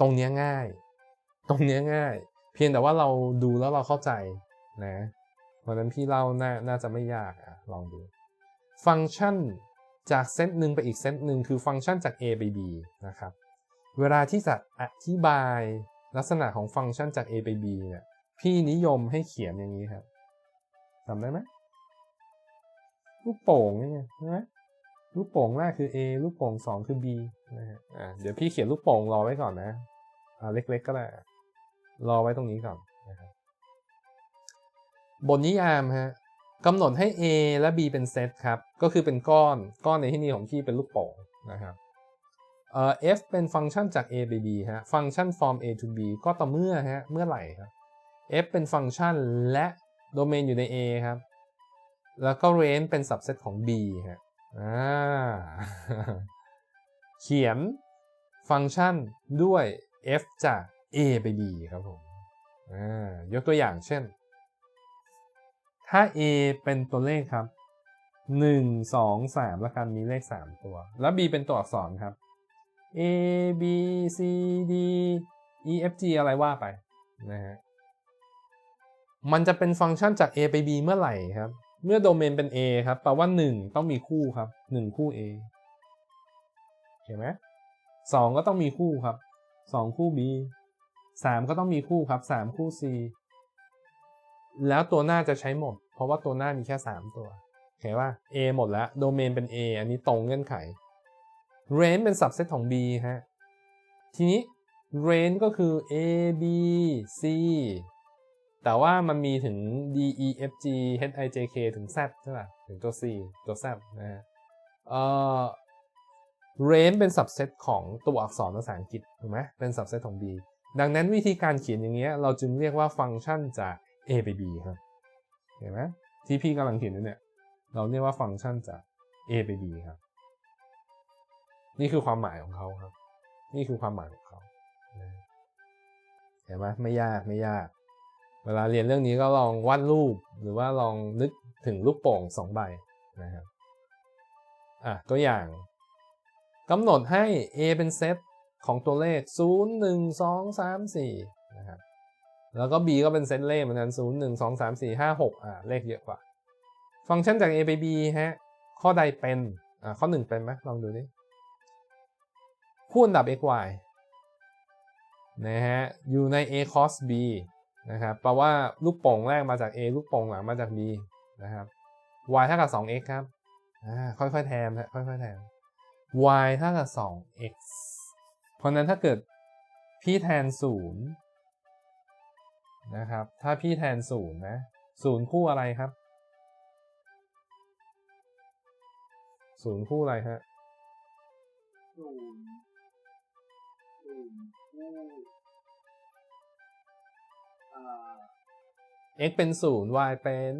ตรงเนี้ยง่าย ตรงเนี้ยง่าย เพียงแต่ว่าเราดูแล้วเราเข้าใจนะวันนั้นพี่เล่าน่าน่าจะไม่ยากอะลองดู ฟังก์ชันจากเซตหนึ่งไปอีกเซตหนึ่งคือฟังก์ชันจาก A ไป B นะครับ เวลาที่จะอธิบายลักษณะของฟังก์ชันจาก A ไป B เนี่ยพี่นิยมให้เขียนอย่างนี้ครับจำได้ไหมลูกโป่งนี่ไงใช่ไหม ลูกโป่งแรกคือ A ลูกโป่งสองคือ B นะฮะอ่าเดี๋ยวพี่เขียนลูกโป่งรอไว้ก่อนนะอ่าเล็กๆก็ได้รอไว้ตรงนี้ก่อนนะครับบทนิยามฮะกำหนดให้ A และ B เป็นเซตครับ ก็คือเป็นก้อน ก้อนในที่นี้ของพี่เป็นลูกโป่งนะครับเอ่อ f เป็นฟังก์ชันจาก a ไป b ฮะ ฟังก์ชัน from a to b ก็ต่อเมื่อฮะ เมื่อไหร่ครับ f เป็นฟังก์ชันและโดเมนอยู่ใน a ครับ แล้วก็ range เป็น subset ของ b ฮะ เขียนฟังก์ชันด้วย f จาก a ไป b ครับผมยกตัวอย่างเช่น ถ้า a เป็นตัวเลขครับ 1 2 3 แล้วกันมีเลข 3 ตัว แล้ว b เป็นตัวอักษรครับ a b c d e f g อะไรว่าไปนะฮะมันจะเป็นฟังก์ชันจาก a ไป b เมื่อไหร่ครับ เมื่อโดเมนเป็น a ครับแปลว่า 1 ต้องมีคู่ครับ 1 คู่ a เห็นไหมสองก็ต้องมีคู่ครับ 2 คู่ b 3 ก็ต้องมีคู่ครับ 3 คู่ c แล้วตัวหน้าจะใช้หมด เพราะว่าตัวหน้ามีแค่ 3 ตัว เห็นว่า A หมดแล้วโดเมนเป็น A อันนี้ตรงเงื่อนไข range เป็น subset ของ B ฮะ ทีนี้ range ก็คือ A B C แต่ว่ามันมีถึง D E F G H I J K ถึง Z ใช่ป่ะถึงตัว C ตัว Z นะฮะเอ่อ range เป็น subset ของตัวอักษรภาษาอังกฤษถูกไหมเป็น subset ของ B ดังนั้นวิธีการเขียนอย่างเงี้ยเราจึงเรียกว่าฟังก์ชันจาก A ไป B ครับเห็นไหมที่พี่กำลังเขียนอยู่เนี่ยเราเรียกว่าฟังก์ชันจาก A ไป B ครับ นี่คือความหมายของเขาครับ นี่คือความหมายของเขาเห็นไหมไม่ยากไม่ยาก เวลาเรียนเรื่องนี้ก็ลองวาดรูปหรือว่าลองนึกถึงลูกโป่งสองใบนะครับอะตัวอย่างกำหนดให้ A เป็นเซตของตัวเลข 0 1 2 3 4นะครับแล้วก็ B ก็เป็นเซตเลขเหมือนกัน 0 1 2 3 4 5 6อะเลขเยอะกว่า ฟังก์ชันจาก A ไป B ฮะ ข้อใดเป็นอะข้อ 1 เป็นไหมลองดูดิคู่อันดับ x y นะฮะ อยู่ใน a cos b นะครับแปลว่าลูกโป่งแรกมาจาก a ลูกโป่งหลังมาจาก b นะครับ y เท่ากับ 2x ครับอ่าค่อยๆแทนฮะค่อยๆแทน y เท่ากับ 2x เพราะนั้นถ้าเกิดพี่แทน 0 นะครับ ถ้าพี่แทน 0 นะ 0 คู่อะไรครับ 0 คู่อะไรฮะศูนย์ศูนย์คู่ x เป็น0 y เป็น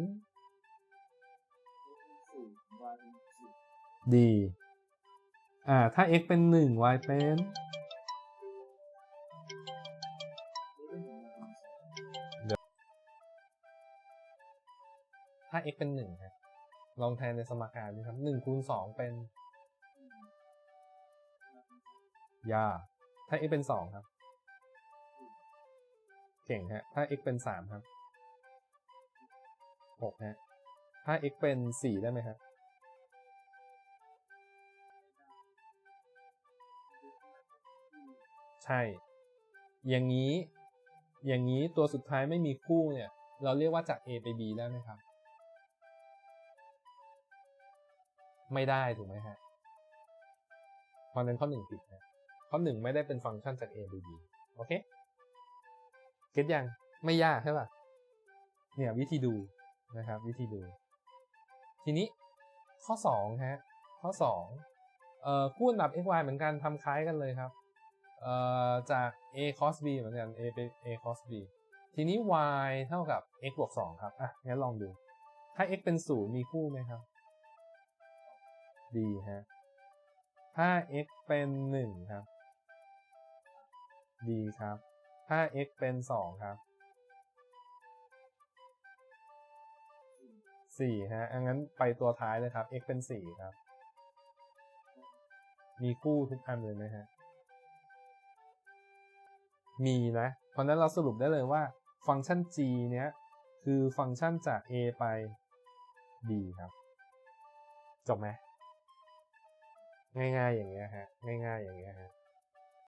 ศูนย์วายเป็นศูนย์ d อ่า ถ้า x เป็น1 y เป็น ถ้า x เป็น1ครับ ลองแทนในสมการดูครับ1คูณ2เป็น ยา ถ้า x เป็น2ครับ เก่งฮะ ถ้า x เป็น 3 ครับ 6 ฮะ ถ้า x เป็น 4 ได้ไหมครับใช่ อย่างนี้ อย่างนี้ตัวสุดท้ายไม่มีคู่เนี่ย เราเรียกว่าจาก A ไป B ได้ไหมครับ ไม่ได้ถูกไหมฮะเพราะฉะนั้นข้อหนึ่งผิดนะข้อหนึ่งไม่ได้เป็นฟังก์ชันจาก A ไป B โอเค เก็ตยังไม่ยากใช่ป่ะเนี่ยวิธีดูนะครับ วิธีดู ทีนี้ข้อ2ฮะข้อ2เอ่อคู่อันดับ x y เหมือนกันทำคล้ายกันเลยครับเอ่อจาก a cos b เหมือนกัน a เป็น a cos b ทีนี้ y เท่ากับ x บวก2ครับอะงั้นลองดู ถ้า x เป็น 0 มีคู่ไหมครับ ดีฮะถ้า x เป็น 1 ครับ ดีครับ ถ้า x เป็น 2 ครับ 4 ฮะอังั้นไปตัวท้ายเลยครับ x เป็น 4 ครับ มีคู่ทุกอันเลยไหมฮะ มีนะ เพราะนั้นเราสรุปได้เลยว่าฟังก์ชัน g เนี้ย คือฟังก์ชันจาก a ไป b ครับ จบไหมง่ายๆอย่างเงี้ยฮะ ง่ายๆอย่างเงี้ยฮะ